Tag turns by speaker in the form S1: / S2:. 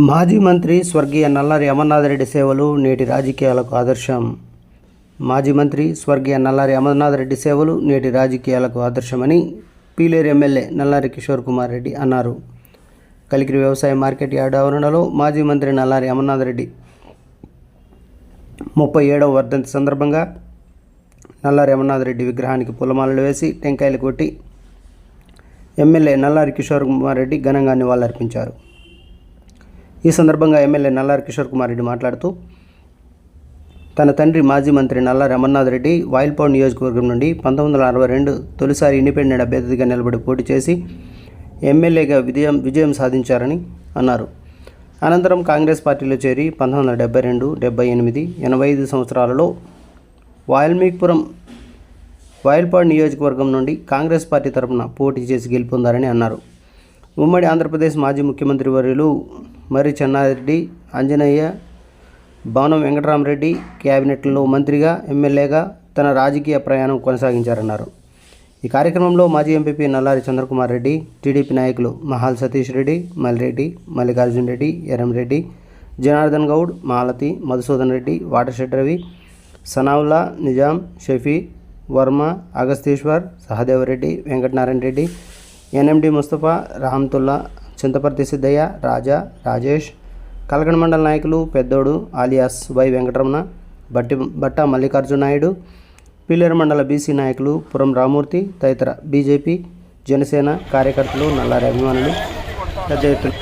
S1: మాజీ మంత్రి స్వర్గీయ నల్లారి అమర్నాథరెడ్డి సేవలు నేటి రాజకీయాలకు ఆదర్శం. మాజీ మంత్రి స్వర్గీయ నల్లారి అమర్నాథరెడ్డి సేవలు నేటి రాజకీయాలకు ఆదర్శమని పీలేరు ఎమ్మెల్యే నల్లారి కిషోర్ కుమార్ రెడ్డి అన్నారు. కలికిరి వ్యవసాయ మార్కెట్ యార్డ్ ఆవరణలో మాజీ మంత్రి నల్లారి అమర్నాథరెడ్డి ముప్పై ఏడవ వర్ధంతి సందర్భంగా నల్లారి అమర్నాథరెడ్డి విగ్రహానికి పూలమాలలు వేసి టెంకాయలు కొట్టి ఎమ్మెల్యే నల్లారి కిషోర్ కుమార్ రెడ్డి ఘనంగా నివాళులర్పించారు. ఈ సందర్భంగా ఎమ్మెల్యే నల్లారి కిషోర్ కుమార్ రెడ్డి మాట్లాడుతూ తన తండ్రి మాజీ మంత్రి నల్లారి అమర్నాథ్ రెడ్డి వాయిల్పాడు నియోజకవర్గం నుండి పంతొమ్మిది వందల అరవై రెండు తొలిసారి ఇండిపెండెంట్ అభ్యర్థిగా నిలబడి పోటీ చేసి ఎమ్మెల్యేగా విజయం విజయం సాధించారని అన్నారు. అనంతరం కాంగ్రెస్ పార్టీలో చేరి పంతొమ్మిది వందల డెబ్బై రెండు డెబ్బై ఎనిమిది ఎనభై ఐదు సంవత్సరాలలో వాల్మీకిపురం వాయిల్పాడు నియోజకవర్గం నుండి కాంగ్రెస్ పార్టీ తరపున పోటీ చేసి గెలుపొందారని అన్నారు. ఉమ్మడి ఆంధ్రప్రదేశ్ మాజీ ముఖ్యమంత్రి వర్యులు మర్రి చెన్నారెడ్డి అంజనయ్య భవనం వెంకటరామరెడ్డి క్యాబినెట్లో మంత్రిగా ఎమ్మెల్యేగా తన రాజకీయ ప్రయాణం కొనసాగించారన్నారు. ఈ కార్యక్రమంలో మాజీ ఎంపీపీ నల్లారి చంద్రకుమార్ రెడ్డి టీడీపీ నాయకులు మహాల్ సతీష్ రెడ్డి మల్లిరెడ్డి మల్లికార్జున్ రెడ్డి ఎరంరెడ్డి జనార్దన్ గౌడ్ మాలతి మధుసూదన్ రెడ్డి వాటర్షెడ్ రవి సనావుల్లా నిజాం షఫీ వర్మ అగస్తీశ్వర్ సహదేవరెడ్డి వెంకటనారాయణ రెడ్డి ఎన్ఎండి ముస్తఫా రాహంతుల్లా చింతపర్తి సిద్ధయ్య రాజా రాజేష్ కలగడ మండల నాయకులు పెద్దోడు ఆలియాస్ వై వెంకటరమణ బట్టి బట్ట మల్లికార్జున నాయుడు పిల్లేరు మండల బీసీ నాయకులు పురం రామూర్తి తదితర బీజేపీ జనసేన కార్యకర్తలు నల్లారి అభిమానులు పెద్ద ఎత్తున